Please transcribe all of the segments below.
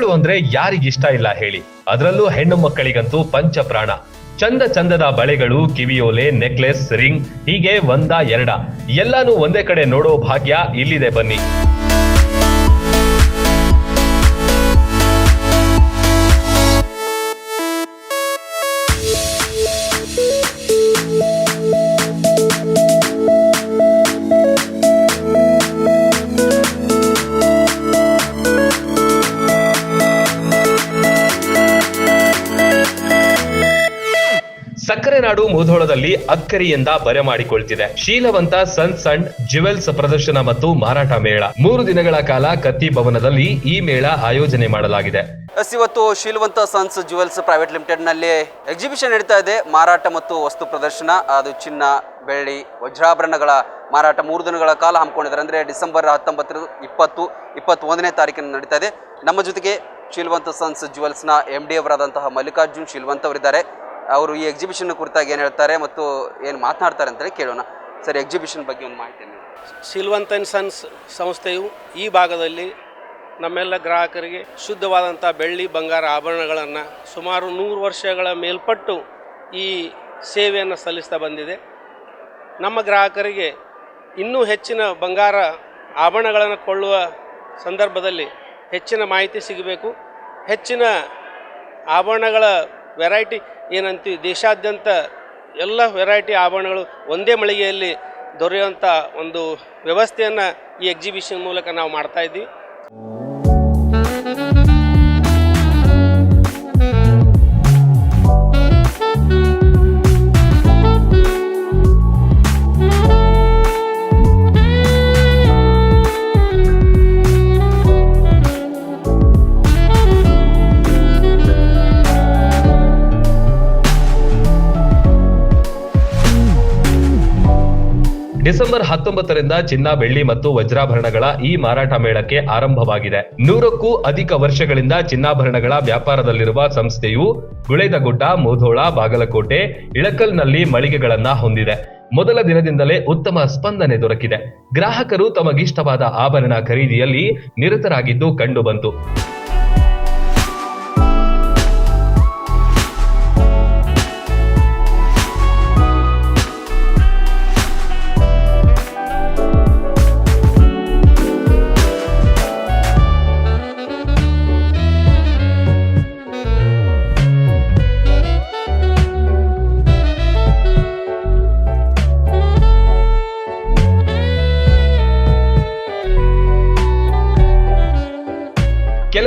ಮಕ್ಕಳು ಅಂದ್ರೆ ಯಾರಿಗಿಷ್ಟ ಇಲ್ಲ ಹೇಳಿ. ಅದರಲ್ಲೂ ಹೆಣ್ಣು ಮಕ್ಕಳಿಗಂತೂ ಪಂಚ ಪ್ರಾಣ. ಚಂದ ಚಂದದ ಬಳೆಗಳು, ಕಿವಿಯೋಲೆ, ನೆಕ್ಲೆಸ್, ರಿಂಗ್, ಹೀಗೆ ಒಂದ ಎರಡ. ಎಲ್ಲಾನು ಒಂದೇ ಕಡೆ ನೋಡೋ ಭಾಗ್ಯ ಇಲ್ಲಿದೆ ಬನ್ನಿ. ಸಕ್ಕರೆ ನಾಡು ಮುಧೋಳದಲ್ಲಿ ಅಕ್ಕರಿಯಿಂದ ಬರೆ ಮಾಡಿಕೊಳ್ತಿದೆ. ಶೀಲವಂತ ಸನ್ಸ್ ಅಂಡ್ ಜ್ಯುವೆಲ್ಸ್ ಪ್ರದರ್ಶನ ಮತ್ತು ಮಾರಾಟ ಮೇಳ. ಮೂರು ದಿನಗಳ ಕಾಲ ಕತ್ತಿ ಭವನದಲ್ಲಿ ಈ ಮೇಳ ಆಯೋಜನೆ ಮಾಡಲಾಗಿದೆ. ಇವತ್ತು ಶೀಲವಂತ ಸನ್ಸ್ ಜುವೆಲ್ಸ್ ಪ್ರೈವೇಟ್ ಲಿಮಿಟೆಡ್ನಲ್ಲಿ ಎಕ್ಸಿಬಿಷನ್ ನಡೀತಾ ಇದೆ. ಮಾರಾಟ ಮತ್ತು ವಸ್ತು ಪ್ರದರ್ಶನ, ಅದು ಚಿನ್ನ, ಬೆಳ್ಳಿ, ವಜ್ರಾಭರಣಗಳ ಮಾರಾಟ ಮೂರು ದಿನಗಳ ಕಾಲ ಹಮ್ಮಿಕೊಂಡಿದ್ದಾರೆ. ಅಂದರೆ ಡಿಸೆಂಬರ್ ಹತ್ತೊಂಬತ್ತರ ಇಪ್ಪತ್ತು, ಇಪ್ಪತ್ತೊಂದನೇ ತಾರೀಕಿನ ನಡೀತಾ ಇದೆ. ನಮ್ಮ ಜೊತೆಗೆ ಶೀಲವಂತ ಸನ್ಸ್ ಜುವೆಲ್ಸ್ನ ಎಂ ಡಿ ಅವರಾದಂತಹ ಮಲ್ಲಿಕಾರ್ಜುನ್ ಶೀಲವಂತ ಅವರಿದ್ದಾರೆ. ಅವರು ಈ ಎಕ್ಸಿಬಿಷನ್ ಕುರಿತಾಗಿ ಏನು ಹೇಳ್ತಾರೆ ಮತ್ತು ಏನು ಮಾತನಾಡ್ತಾರೆ ಅಂತೇಳಿ ಕೇಳೋಣ. ಸರ್ ಎಕ್ಸಿಬಿಷನ್ ಬಗ್ಗೆ ಒಂದು ಮಾಹಿತಿ. ಸಿಲ್ವಂತ್ ಆ್ಯಂಡ್ ಸನ್ಸ್ ಸಂಸ್ಥೆಯು ಈ ಭಾಗದಲ್ಲಿ ನಮ್ಮೆಲ್ಲ ಗ್ರಾಹಕರಿಗೆ ಶುದ್ಧವಾದಂಥ ಬೆಳ್ಳಿ ಬಂಗಾರ ಆಭರಣಗಳನ್ನು ಸುಮಾರು ನೂರು ವರ್ಷಗಳ ಮೇಲ್ಪಟ್ಟು ಈ ಸೇವೆಯನ್ನು ಸಲ್ಲಿಸ್ತಾ ಬಂದಿದೆ. ನಮ್ಮ ಗ್ರಾಹಕರಿಗೆ ಇನ್ನೂ ಹೆಚ್ಚಿನ ಬಂಗಾರ ಆಭರಣಗಳನ್ನು ಕೊಳ್ಳುವ ಸಂದರ್ಭದಲ್ಲಿ ಹೆಚ್ಚಿನ ಮಾಹಿತಿ ಸಿಗಬೇಕು. ಹೆಚ್ಚಿನ ಆಭರಣಗಳ ವೆರೈಟಿ ಏನಂತೀವಿ, ದೇಶಾದ್ಯಂತ ಎಲ್ಲ ವೆರೈಟಿ ಆಭರಣಗಳು ಒಂದೇ ಮಳಿಗೆಯಲ್ಲಿ ದೊರೆಯುವಂಥ ಒಂದು ವ್ಯವಸ್ಥೆಯನ್ನು ಈ ಎಕ್ಸಿಬಿಷನ್ ಮೂಲಕ ನಾವು ಮಾಡ್ತಾ ಡಿಸೆಂಬರ್ ಹತ್ತೊಂಬತ್ತರಿಂದ ಚಿನ್ನ, ಬೆಳ್ಳಿ ಮತ್ತು ವಜ್ರಾಭರಣಗಳ ಈ ಮಾರಾಟ ಮೇಳಕ್ಕೆ ಆರಂಭವಾಗಿದೆ. ನೂರಕ್ಕೂ ಅಧಿಕ ವರ್ಷಗಳಿಂದ ಚಿನ್ನಾಭರಣಗಳ ವ್ಯಾಪಾರದಲ್ಲಿರುವ ಸಂಸ್ಥೆಯು ಗುಳೇದಗುಡ್ಡ, ಮೋಧೋಳ, ಬಾಗಲಕೋಟೆ, ಇಳಕಲ್ನಲ್ಲಿ ಮಳಿಗೆಗಳನ್ನ ಹೊಂದಿದೆ. ಮೊದಲ ದಿನದಿಂದಲೇ ಉತ್ತಮ ಸ್ಪಂದನೆ ದೊರಕಿದೆ. ಗ್ರಾಹಕರು ತಮಗಿಷ್ಟವಾದ ಆಭರಣ ಖರೀದಿಯಲ್ಲಿ ನಿರತರಾಗಿದ್ದು ಕಂಡುಬಂತು.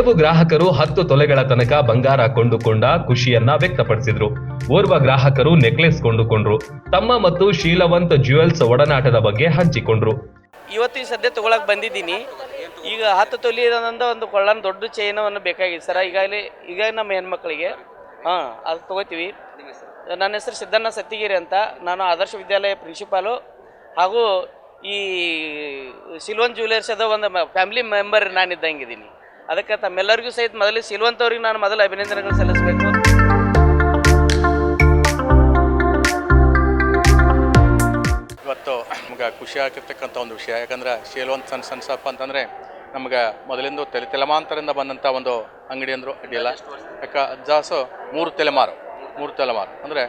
ಕೆಲವು ಗ್ರಾಹಕರು ಹತ್ತು ತೊಲೆಗಳ ತನಕ ಬಂಗಾರ ಕೊಂಡುಕೊಂಡ ಖುಷಿಯನ್ನ ವ್ಯಕ್ತಪಡಿಸಿದ್ರು. ಓರ್ವ ಗ್ರಾಹಕರು ನೆಕ್ಲೆಸ್ ಕೊಂಡುಕೊಂಡ್ರು. ತಮ್ಮ ಮತ್ತು ಶೀಲವಂತ ಜ್ಯುವೆಲ್ಸ್ ಒಡನಾಟದ ಬಗ್ಗೆ ಹಂಚಿಕೊಂಡ್ರು. ಇವತ್ತು ಈ ಸದ್ಯ ತಗೊಳಕ್ ಬಂದಿದ್ದೀನಿ. ಈಗ ಹತ್ತು ತೊಲಿ ಒಂದು ಕೊಳ್ಳನ್ ದೊಡ್ಡ ಚೈನವನ್ನು ಬೇಕಾಗಿತ್ತು ಸರ್. ಈಗಾಗಲೇ ಈಗ ನಮ್ಮ ಹೆಣ್ಮಕ್ಳಿಗೆ, ಹಾಂ, ಅದು ತೊಗೋತೀವಿ. ನನ್ನ ಹೆಸರು ಸಿದ್ದಣ್ಣ ಸತ್ತಿಗಿರಿ ಅಂತ. ನಾನು ಆದರ್ಶ ವಿದ್ಯಾಲಯ ಪ್ರಿನ್ಸಿಪಾಲು ಹಾಗೂ ಈ ಸಿಲ್ವನ್ ಜ್ಯುವೆಲರ್ಸ್ ಅದ ಒಂದು ಫ್ಯಾಮಿಲಿ ಮೆಂಬರ್ ನಾನು ಇದ್ದಂಗಿದ್ದೀನಿ ಅದಕ್ಕೆ ತಮ್ಮೆಲ್ಲರಿಗೂ ಸಹಿತ ಮೊದಲು ಸಿಲ್ವಂತವ್ರಿಗೆ ನಾನು ಮೊದಲು ಅಭಿನಂದನೆಗಳು ಸಲ್ಲಿಸಬೇಕು. ಇವತ್ತು ನಮ್ಗೆ ಖುಷಿ ಆಗಿರ್ತಕ್ಕಂಥ ಒಂದು ವಿಷಯ, ಯಾಕಂದ್ರೆ ಶೀಲವಂತ ಸಣ್ಣ ಸಣ್ಣ ಅಂತಂದರೆ ನಮ್ಗೆ ಮೊದಲಿಂದ ತಲೆ ತಲೆಮಾಂತರಿಂದ ಬಂದಂಥ ಒಂದು ಅಂಗಡಿ ಅಂದರು ಅಡ್ಡಿಲ್ಲ ಯಾಕೆ, ಅಜ್ಜಾಸು ಮೂರು ತಲೆಮಾರು ಮೂರು ತಲೆಮಾರು. ಅಂದರೆ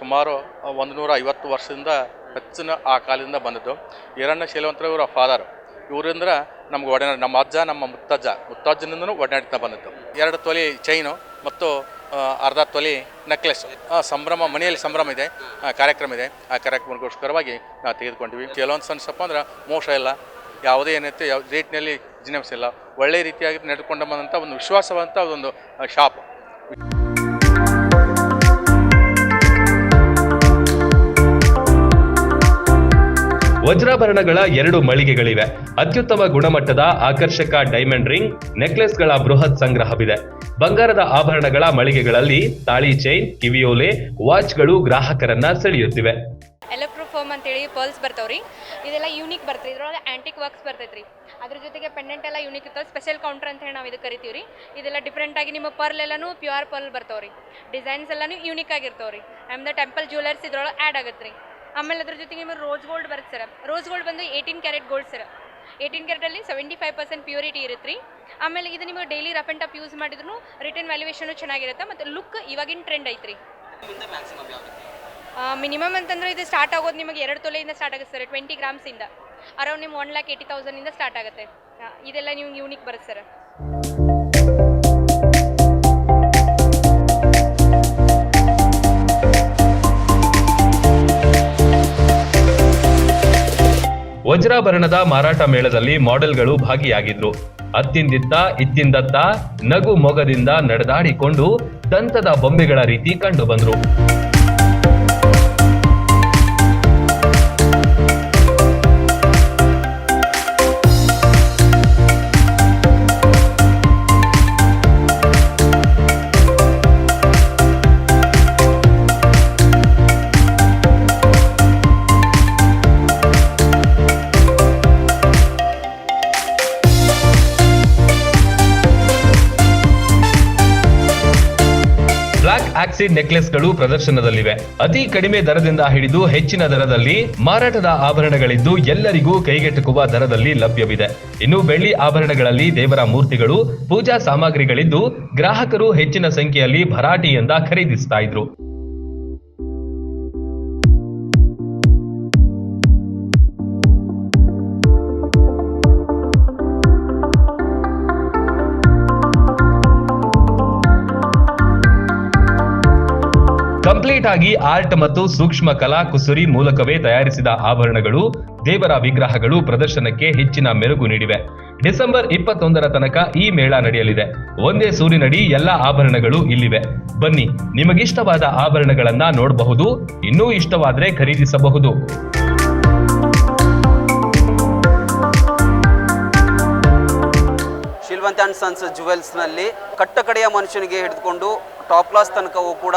ಸುಮಾರು ಒಂದು ನೂರ ಐವತ್ತು ವರ್ಷದಿಂದ ಹೆಚ್ಚಿನ ಆ ಕಾಲದಿಂದ ಬಂದದ್ದು. ಈರಣ್ಣ ಶೀಲವಂತರ ಇವರ ಫಾದರ್ ಇವರಿಂದ ನಮ್ಗೆ ಒಡನಾಡ ನಮ್ಮ ಅಜ್ಜ, ನಮ್ಮ ಮುತ್ತಜ್ಜ. ಮುತ್ತಜ್ಜನಿಂದನೂ ಒಡನಾಡ್ತಾ ಬಂದದ್ದು ಎರಡು ತೊಲಿ ಚೈನು ಮತ್ತು ಅರ್ಧ ತೊಲಿ ನೆಕ್ಲೆಸ್ ಸಂಭ್ರಮ, ಮನೆಯಲ್ಲಿ ಸಂಭ್ರಮ ಇದೆ. ಕಾರ್ಯಕ್ರಮ ಇದೆ. ಆ ಕಾರ್ಯಕ್ರಮಕ್ಕೋಸ್ಕರವಾಗಿ ನಾವು ತೆಗೆದುಕೊಂಡಿವಿ. ಕೆಲವೊಂದು ಸಣ್ಣಪ್ಪ ಅಂದ್ರೆ ಮೋಸ ಇಲ್ಲ. ಯಾವುದೇ ಏನೈತೆ, ಯಾವ ರೇಟ್ನಲ್ಲಿ ಜಿನೆಮ್ಸ್ ಇಲ್ಲ ಒಳ್ಳೆ ರೀತಿಯಾಗಿ ನಡೆದುಕೊಂಡು ಬಂದಂಥ ಒಂದು ವಿಶ್ವಾಸವಂತ ಒಂದು ಶಾಪ್. ವಜ್ರಾಭರಣಗಳ ಎರಡು ಮಳಿಗೆಗಳಿವೆ. ಅತ್ಯುತ್ತಮ ಗುಣಮಟ್ಟದ ಆಕರ್ಷಕ ಡೈಮಂಡ್ ರಿಂಗ್, ನೆಕ್ಲೆಸ್ಗಳ ಬೃಹತ್ ಸಂಗ್ರಹವಿದೆ. ಬಂಗಾರದ ಆಭರಣಗಳ ಮಳಿಗೆಗಳಲ್ಲಿ ತಾಳಿ ಚೈನ್, ಕಿವಿಯೋಲೆ, ವಾಚ್ಗಳು ಗ್ರಾಹಕರನ್ನ ಸೆಳೆಯುತ್ತಿವೆ. ಎಲೆಕ್ಟ್ರೋಫೋಮ್ ಅಂತೇಳಿ ಪರ್ಲ್ಸ್ ಬರ್ತಾವ್ರಿ. ಇದೆಲ್ಲ ಯೂನಿಕ್ ಬರ್ತದೆ. ಇದ್ರೊಳಗೆ ಆ್ಯಂಟಿಕ್ ವರ್ಕ್ಸ್ ಬರ್ತೈತ್ರಿ. ಅದ್ರ ಜೊತೆಗೆ ಪೆಂಡೆಂಟ್ ಎಲ್ಲ ಯೂನಿಕ್ ಇರ್ತವೆ. ಸ್ಪೆಷಲ್ ಕೌಂಟರ್ ಅಂತ ಹೇಳಿ ನಾವು ಇದು ಕರಿತೀವಿ ಇದೆಲ್ಲ ಡಿಫ್ರೆಂಟ್ ಆಗಿ ನಿಮ್ಮ ಪರ್ಲ್ ಎಲ್ಲನೂ ಪ್ಯೂರ್ ಪರ್ಲ್ ಬರ್ತಾವ್ರಿ. ಡಿಸೈನ್ಸ್ ಎಲ್ಲನೂ ಯೂನಿಕ್ ಆಗಿರ್ತಾವ್ರಿ. ಆಮ್ ದ ಟೆಂಪಲ್ ಜ್ಯುವೆಲರ್ಸ್ ಇದ್ರೊಳಗೆ ಆ್ಯಡ್ ಆಗುತ್ತೆ ರೀ ಆಮೇಲೆ ಅದ್ರ ಜೊತೆಗೆ ನಿಮ್ಮ ರೋಸ್ ಗೋಲ್ಡ್ ಬರುತ್ತೆ ಸರ್ ರೋಸ್ ಗೋಲ್ಡ್ ಬಂದು eighteen carat gold sir eighteen ಕ್ಯಾರೆಟಲ್ಲಿ seventy five percent purity ಇರುತ್ತೆ ರೀ ಆಮೇಲೆ ಇದು ನಿಮಗೆ daily rough and tough use ಮಾಡಿದ್ರು ರಿಟರ್ನ್ ವ್ಯಾಲ್ಯೂಯೇಷನು ಚೆನ್ನಾಗಿರುತ್ತೆ. ಮತ್ತು ಲುಕ್ ಇವಾಗಿನ ಟ್ರೆಂಡ್ ಐತ್ರಿ. ಮಿನಿಮಮ್ ಅಂತಂದ್ರೆ ಇದು ಸ್ಟಾರ್ಟ್ ಆಗೋದು ನಿಮಗೆ ಎರಡು ತೊಲೆಯಿಂದ ಸ್ಟಾರ್ಟ್ ಆಗುತ್ತೆ ಸರ್ ಟ್ವೆಂಟಿ ಗ್ರಾಮ್ಸಿಂದ ಅರೌಂಡ್ ನಿಮ್ಮ ಒನ್ ಲ್ಯಾಕ್ ಏಯ್ಟಿ ತೌಸಂಡಿಂದ ಸ್ಟಾರ್ಟ್ ಆಗುತ್ತೆ. ಇದೆಲ್ಲ ನಿಮ್ಗೆ ಯೂನಿಕ್ ಬರುತ್ತೆ ಸರ್ ವಜ್ರಾಭರಣದ ಮಾರಾಟ ಮೇಳದಲ್ಲಿ ಮಾಡೆಲ್ಗಳು ಭಾಗಿಯಾಗಿದ್ರು. ಅತ್ತಿಂದಿತ್ತ ಇತ್ತಿಂದತ್ತ ನಗು ಮೊಗದಿಂದ ನಡೆದಾಡಿಕೊಂಡು ದಂತದ ಬೊಂಬೆಗಳ ರೀತಿ ಕಂಡು ನೆಕ್ಲೆಸ್ ನೆಕ್ಲೆಸ್ಗಳು ಪ್ರದರ್ಶನದಲ್ಲಿವೆ. ಅತಿ ಕಡಿಮೆ ದರದಿಂದ ಹಿಡಿದು ಹೆಚ್ಚಿನ ದರದಲ್ಲಿ ಮಾರಾಟದ ಆಭರಣಗಳಿದ್ದು ಎಲ್ಲರಿಗೂ ಕೈಗೆಟುಕುವ ದರದಲ್ಲಿ ಲಭ್ಯವಿದೆ. ಇನ್ನು ಬೆಳ್ಳಿ ಆಭರಣಗಳಲ್ಲಿ ದೇವರ ಮೂರ್ತಿಗಳು, ಪೂಜಾ ಸಾಮಗ್ರಿಗಳಿದ್ದು ಗ್ರಾಹಕರು ಹೆಚ್ಚಿನ ಸಂಖ್ಯೆಯಲ್ಲಿ ಭರಾಟಿಯಿಂದ ಖರೀದಿಸ್ತಾ ಇದ್ರು. ಕಂಪ್ಲೀಟ್ ಆಗಿ ಆರ್ಟ್ ಮತ್ತು ಸೂಕ್ಷ್ಮ ಕಲಾ ಕುಸುರಿ ಮೂಲಕವೇ ತಯಾರಿಸಿದ ಆಭರಣಗಳು, ದೇವರ ವಿಗ್ರಹಗಳು ಪ್ರದರ್ಶನಕ್ಕೆ ಹೆಚ್ಚಿನ ಮೆರುಗು ನೀಡಿವೆ. ಡಿಸೆಂಬರ್ ಇಪ್ಪತ್ತೊಂದರ ತನಕ ಈ ಮೇಳ ನಡೆಯಲಿದೆ. ಒಂದೇ ಸೂರಿನಡಿ ಎಲ್ಲ ಆಭರಣಗಳು ಇಲ್ಲಿವೆ. ಬನ್ನಿ, ನಿಮಗಿಷ್ಟವಾದ ಆಭರಣಗಳನ್ನ ನೋಡಬಹುದು, ಇನ್ನೂ ಇಷ್ಟವಾದ್ರೆ ಖರೀದಿಸಬಹುದು. ಶಿಲ್ವಂತ್ ಅಂಡ್ ಸನ್ಸ್ ಜುವೆಲ್ಸ್ನಲ್ಲಿ ಕಟ್ಟಕಡೆಯ ಮನುಷ್ಯನಿಗೆ ಹಿಡಿದುಕೊಂಡು ಟಾಪ್ ಕ್ಲಾಸ್ ತನಕವೂ ಕೂಡ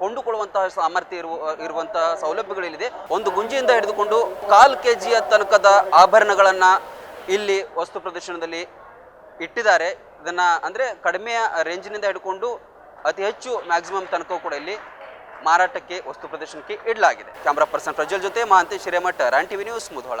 ಕೊಂಡುಕೊಳ್ಳುವಂತಹ ಸಾಮರ್ಥ್ಯ ಇರುವ, ಇರುವಂತಹ ಸೌಲಭ್ಯಗಳಿದೆ ಒಂದು ಗುಂಜಿಯಿಂದ ಹಿಡಿದುಕೊಂಡು ಕಾಲು ಕೆ ಜಿಯ ತನಕದ ಆಭರಣಗಳನ್ನು ಇಲ್ಲಿ ವಸ್ತು ಪ್ರದರ್ಶನದಲ್ಲಿ ಇಟ್ಟಿದ್ದಾರೆ. ಇದನ್ನು ಅಂದರೆ ಕಡಿಮೆಯ ರೇಂಜಿನಿಂದ ಹಿಡ್ಕೊಂಡು ಅತಿ ಹೆಚ್ಚು ಮ್ಯಾಕ್ಸಿಮಮ್ ತನಕ ಕೂಡ ಇಲ್ಲಿ ಮಾರಾಟಕ್ಕೆ, ವಸ್ತು ಪ್ರದರ್ಶನಕ್ಕೆ ಇಡಲಾಗಿದೆ. ಕ್ಯಾಮ್ರಾ ಪರ್ಸನ್ ಪ್ರಜ್ವಲ್ ಜೊತೆ Mahantesh Hiremath run TV news Mudhol.